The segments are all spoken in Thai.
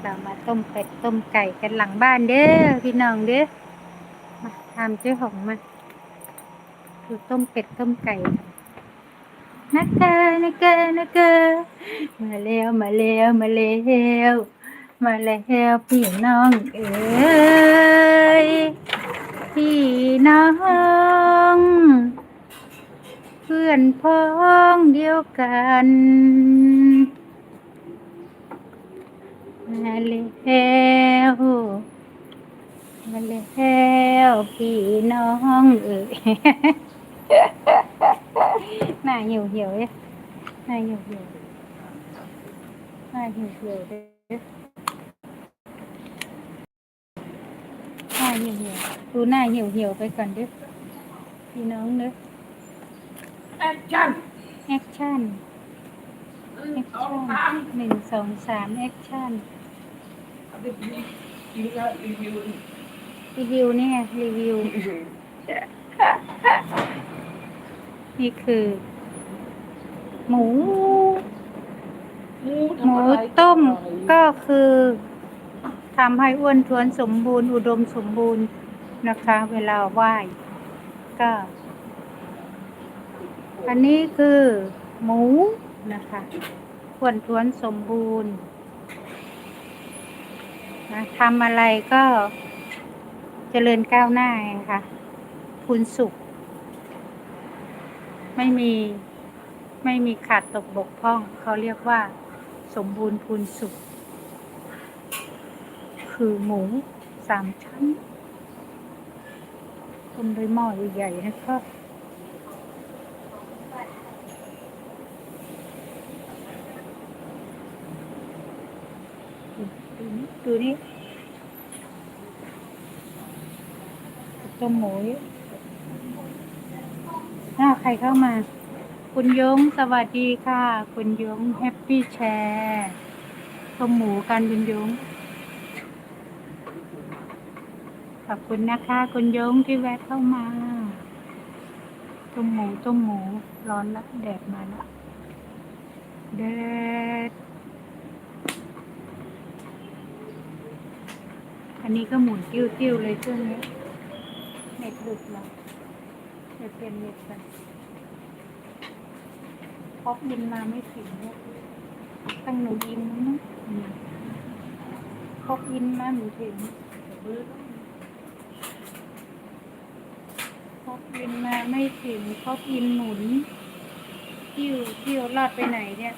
เรามาต้มเป็ดต้มไก่กันหลังบ้านเด้อพี่น้องเด้อมาทำเจ้าของมาดูต้มเป็ดต้มไก่นักเกอนักเกอนักเกอมาแล้วมาแล้วมาแล้วมาแล้วพี่น้องเอ้ยพี่น้องเพื่อนพ้องเดียวกัน มาแล้วมาแล้ว พี่น้องเอ๋ยหน้าเหี่ยวเหี่ยวๆเนี่ยหน้าเหี่ยวเหี่ยวๆหน้าเหี่ยวเหี่ยวๆเด้อหน้าเหี่ยวเหี่ยวๆดูหน้าเหี่ยวเหี่ยวๆไปก่อนเด้อพี่น้องเด้อแอคชั่นแอคชั่นหนึ่งแอคสองชั่นสามหนึ่งสองสามแอคชั่นเอาไป รีวิวนี่ไงรีวิว นี่คือหมูหมู หมูต้มก็คือทำให้อ้วนท้วนสมบูรณ์ อุดมสมบูรณ์นะคะ เวลาไหว้ก็ อันนี้คือหมูนะคะอ้วนท้วนสมบูรณ์นะทำอะไรก็ เจริญก้าวหน้าไงค่ะพูนสุข ไม่มีไม่มีขาดตกบกพร่อง เขาเรียกว่า สมบูรณ์พูนสุข คือหมูสามชั้นต้มด้วยหม้อใหญ่ๆนะครับดูนี่ดูนี่ ต้มหมูอ้าวใครเข้ามา คุณยงสวัสดีค่ะ คุณยงแฮปปี้แชร์ต้มหมูกันคุณยงขอบคุณนะคะ คุณยงที่แวะเข้ามาต้มหมูต้มหมูร้อนแล้วแดดมาแล้วแดดอันนี้ก็หมุนติ้วๆเลยช่วงนี้ น็ตหลุดแล้วเดี๋ยวเปลี่ยนเน็ตกันพอบินมาไม่ถึงเนี่ยตั้งหนูยินนะอืมพอบินมาหนูถึงพอบินมาไม่ถึงพอบินหมุนติ้วติ้วลอดไปไหนเนี่ย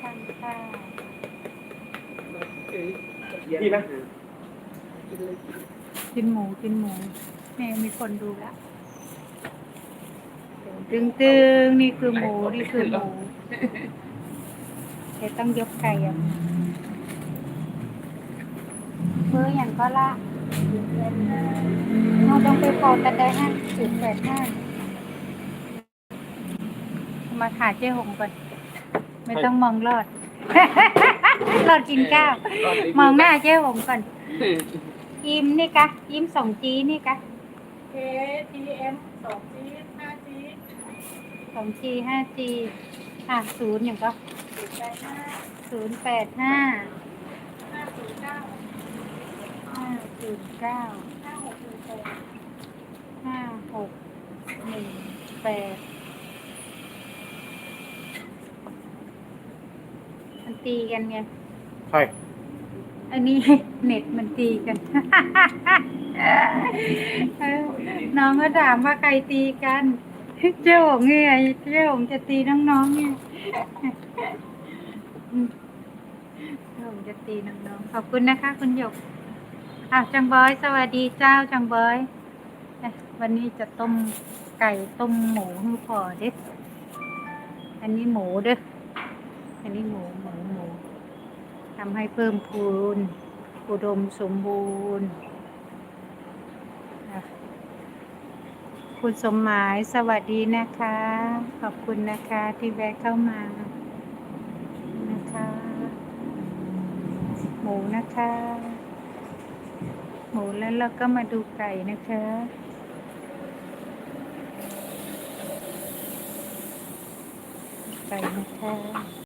ข้างข้างดีไหม กินหมูกินหมูแม่มีคนดูละตึงตึงๆนี่คือหมูนี่คือหมูแต่ต้องยกไก่อะเพื่ออย่างก็ละเราต้องไปพอกันได้ห้าจุดแปดห้ามาขาเจ๊หงก่อนไม่ต้องมองรอดรอดกินข้าวมองหน้าเจ๊หงก่อน ยิ้มนี่กะยิ้มสองจีนี่กะเคทีเอ็มสองจีห้าจีสองจีห้าจีอะศูนย์อย่างก็สิบแปดห้าศูนย์แปดห้าห้าศูนย์เก้าห้าศูนย์เก้าห้าหกหนึ่งแปดห้าหกหนึ่งแปดมันตีกันไงใช่ อันนี้เน็ตมันตีกัน น้องก็ถามว่าใครตีกัน เจ้าหงไงเจ้าหงจะตีน้องๆไงเจ้าหงจะตีน้องๆขอบคุณนะคะ คุณหยกอ้าวจังบอย สวัสดีเจ้าจังบอย วันนี้จะต้มไก่ต้มหมูให้พอเด็ดอันนี้หมูเด้ออันนี้หมู ทำให้เพิ่มพูน อุดมสมบูรณ์ คุณสมหมายสวัสดีนะคะ ขอบคุณนะคะที่แวะเข้ามานะคะ หมูนะคะ หมูแล้วเราก็มาดูไก่นะคะไก่นะคะ